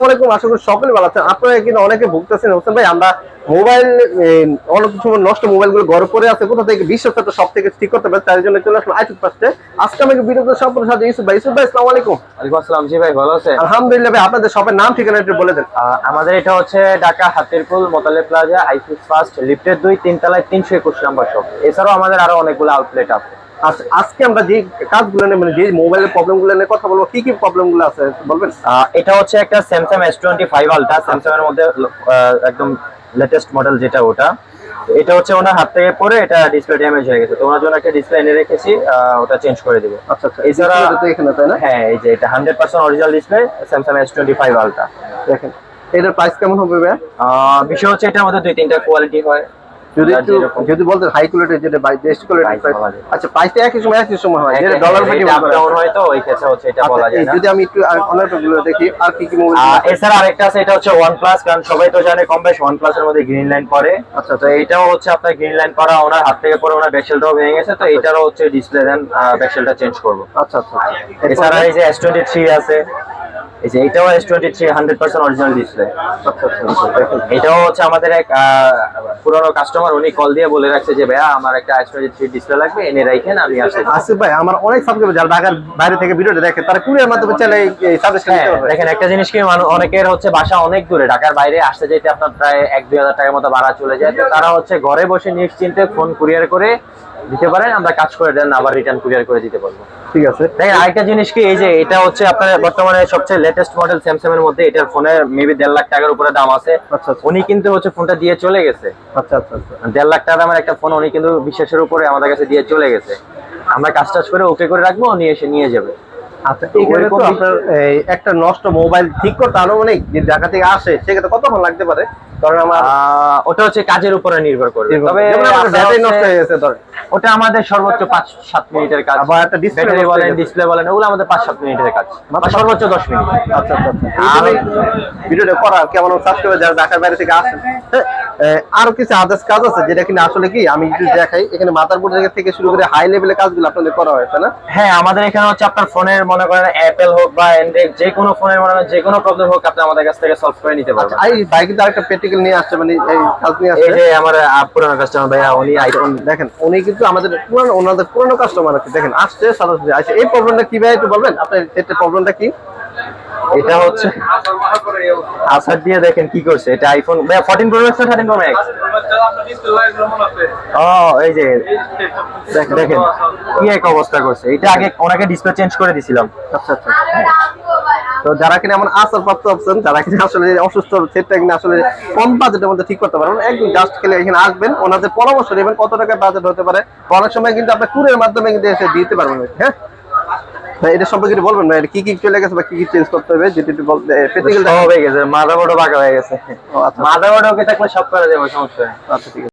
আসসালামাইকুম আশা করি সকলে ভালো আছেন। আপনারা কিন্তু অনেকে ভুগতেছেন হোসেন ভাই আমরা মোবাইল অনেক সময় নষ্ট মোবাইলগুলো ঘরে আছে কোথা থেকে বিশ্বস্ত সব থেকে ঠিক করতে পারে তার জন্য চলে আসলাম আইটুক পাশে আজকে আমাকে বিরোধী সম্পর্ক সাথে ইউসুফ ভাই। ইউসুফ ভাই আসসালামু আলাইকুম। ওয়ালাইকুম আসসালাম জি ভাই ভালো আছেন? আলহামদুলিল্লাহ ভাই আপনাদের সবার নাম ঠিকানা একটু বলে দেন। আমাদের এটা হচ্ছে ঢাকা হাতিরপুল মোতালে প্লাজা আইসিস ফার্স্ট লিফটের দুই তিন তলায় তিনশো একুশ নাম্বার শপ এছাড়াও আমাদের আরও অনেকগুলো আউটলেট আছে। আচ্ছা আজকে আমরা যে কাজগুলো নিয়ে মানে যে মোবাইলের প্রবলেমগুলো নিয়ে কথা বলব কি কি প্রবলেমগুলো আছে বলবেন? এটা হচ্ছে একটা Samsung S twenty five ultra Samsung এর মধ্যে একদম লেটেস্ট মডেল যেটা ওটা। এটা হচ্ছে ওনার হাত থেকে পরে এটা ডিসপ্লে ড্যামেজ হয়ে গেছে। তো ওনার জন্য একটা ডিসপ্লে এনে রেখেছি ওটা চেঞ্জ করে দিব। আচ্ছা আচ্ছা। এছাড়া এখানে তাই না? হ্যাঁ এই যে এটা hundred percent original display Samsung S twenty five ultra দেখেন এটার প্রাইস কেমন হবে বিষয় হচ্ছে এটার মধ্যে দুই তিনটা কোয়ালিটি হয়। যদি যার একটু যদি বলতেন হাই কোয়ালিটির যেটা বাই বেস্ট কোয়ালিটির বলা যায়। আচ্ছা প্রাইসটা একই সময় একই সময় হয় যেটা ডলার ভ্যালু হয় তো ওই ক্ষেত্রে হচ্ছে এটা বলা আচ্ছা, যায় না। যদি আমি একটু অনেকগুলো দেখি আর কি কি মোবাইল এছাড়া আরেকটা আছে এটা হচ্ছে প্লাস কারণ সবাই তো জানে কম বেশ প্লাস এর মধ্যে গ্রিন লাইন পরে আচ্ছা তো এইটাও হচ্ছে আপনার গ্রিন লাইন করা ওনার হাত থেকে পরে ওনার ব্যাকসেলটাও ভেঙে গেছে তো এইটারও হচ্ছে ডিসপ্লে দেন ব্যাকসেলটা চেঞ্জ করব। আচ্ছা আচ্ছা। এছাড়া এই যে এস টোয়েন্টি থ্রি আছে এই যে এইটাও S twenty three hundred percent original display. এটাও হচ্ছে আমাদের এক পুরনো কাস্টমার উনি কল দিয়ে বলে রাখছে যে ভাইয়া আমার একটা এস টোয়েন্টি থ্রি ডিসপ্লে লাগবে এনে রাখেন আমি আসিফ ভাই আমার অনেক সাবস্ক্রাইবার যারা ঢাকার বাইরে থেকে ভিডিওটা দেখে তারা কুরিয়ার মাধ্যমে চাইলে এই সার্ভিসটা হ্যাঁ দেখেন একটা জিনিস কি অনেকের হচ্ছে বাসা অনেক দূরে ঢাকার বাইরে আসতে যেতে আপনার প্রায় এক দুই হাজার টাকার মতো ভাড়া চলে যায়। তো তারা হচ্ছে ঘরে বসে নিশ্চিন্তে ফোন কুরিয়ার করে দিতে পারেন আমরা কাজ করে দেন আবার রিটার্ন কুরিয়ার করে দিতে পারব। ঠিক আছে। দেখেন আরেকটা জিনিস কি এই যে এটা হচ্ছে আপনার বর্তমানে সবচেয়ে লেটেস্ট মডেল স্যামসাং এর মধ্যে এটার ফোনের মেবি দেড় লাখ টাকার উপরে দাম আছে। আচ্ছা আচ্ছা। উনি কিন্তু হচ্ছে ফোনটা দিয়ে চলে গেছে। আচ্ছা আচ্ছা আচ্ছা। দেড় লাখ টাকা দামের একটা ফোন উনি কিন্তু বিশ্বাসের উপরে আমাদের কাছে দিয়ে চলে গেছে। আমরা কাজ টাজ করে ওকে করে রাখব উনি এসে নিয়ে যাবে। আচ্ছা এখানে তো আপনার একটা নষ্ট মোবাইল ঠিক করতে আনুমানিক যে ঢাকা থেকে আসে সেক্ষেত্রে কতক্ষণ লাগতে পারে? কারণ আমার ওটা হচ্ছে কাজের উপরে নির্ভর করবে। তবে ব্যাটারি নষ্ট হয়ে গেছে ধরেন। ওটা আমাদের সর্বোচ্চ পাঁচ সাত মিনিটের কাজ। আবার একটা হয়ে বলেন ডিসপ্লে বলেন ওগুলো আমাদের পাঁচ সাত মিনিটের কাজ। সর্বোচ্চ দশ মিনিট। আচ্ছা আচ্ছা আচ্ছা। ভিডিওটা করা কেমন সাবস্ক্রাইবার যারা ঢাকার বাইরে থেকে আসেন। হ্যাঁ, আরও কিছু আদার্স কাজ আছে যেটা কিনা আসলে কি আমি যদি দেখাই এখানে মাথারপুর জায়গা থেকে শুরু করে হাই লেভেলের কাজগুলো আপনাদের করা হয়েছে না? হ্যাঁ আমাদের এখানে হচ্ছে আপনার ফোনের মনে করেন অ্যাপেল হোক বা অ্যান্ড্রয়েড যে কোনো ফোনের মনে করেন যে কোনো প্রবলেম হোক আপনি আমাদের কাছ থেকে সলভ করে নিতে পারবেন। এই বাইক কিন্তু আরেকটা প্র্যাকটিক্যাল নিয়ে আসছে মানে এই কাজ নিয়ে আসছে। এই যে আমার পুরানো কাস্টমার ভাইয়া উনি আইফোন দেখেন উনি কিন্তু আমাদের পুরানো ওনাদের পুরানো কাস্টমার আছে দেখেন আসছে সরাসরি আসছে এই প্রবলেমটা কি ভাই একটু বলবেন? আপনার এটা প্রবলেমটা কি? এটা হচ্ছে আসার দিয়ে দেখেন কি করছে। এটা আইফোন ভাইয়া ফোরটিন প্রো ম্যাক্স না প্রো ম্যাক্স ও এই যে দেখ- দেখেন কি এক অবস্থা করছে। এটা আগে ওনাকে ডিসপ্লে চেঞ্জ করে দিছিলাম। আচ্ছা আচ্ছা। তো যারা কিনা এমন আসার প্রাপ্ত অপশন যারা কিনা আসলে অসুস্থ সেটা কিনা আসলে কম বাজেটের মধ্যে ঠিক করতে পারবেন। একদম জাস্ট খেলে এখানে আসবেন। ওনাদের পরামর্শ নেবেন কত টাকা বাজেট হতে পারে। অনেক সময় কিন্তু আপনার ট্যুরের মাধ্যমে কিন্তু এসে দিতে পারবেন। হ্যাঁ? ভাই এটা সম্পর্কে একটু বলবেন ভাই এটা কি কি চলে গেছে বা কি কি চেঞ্জ করতে হবে যেটা একটু বলতে সব হয়ে গেছে মাথা বড় বাঁকা হয়ে গেছে। ও, আচ্ছা। ওকে থাকলে সব করা যাবে সমস্যা আচ্ছা ঠিক আছে।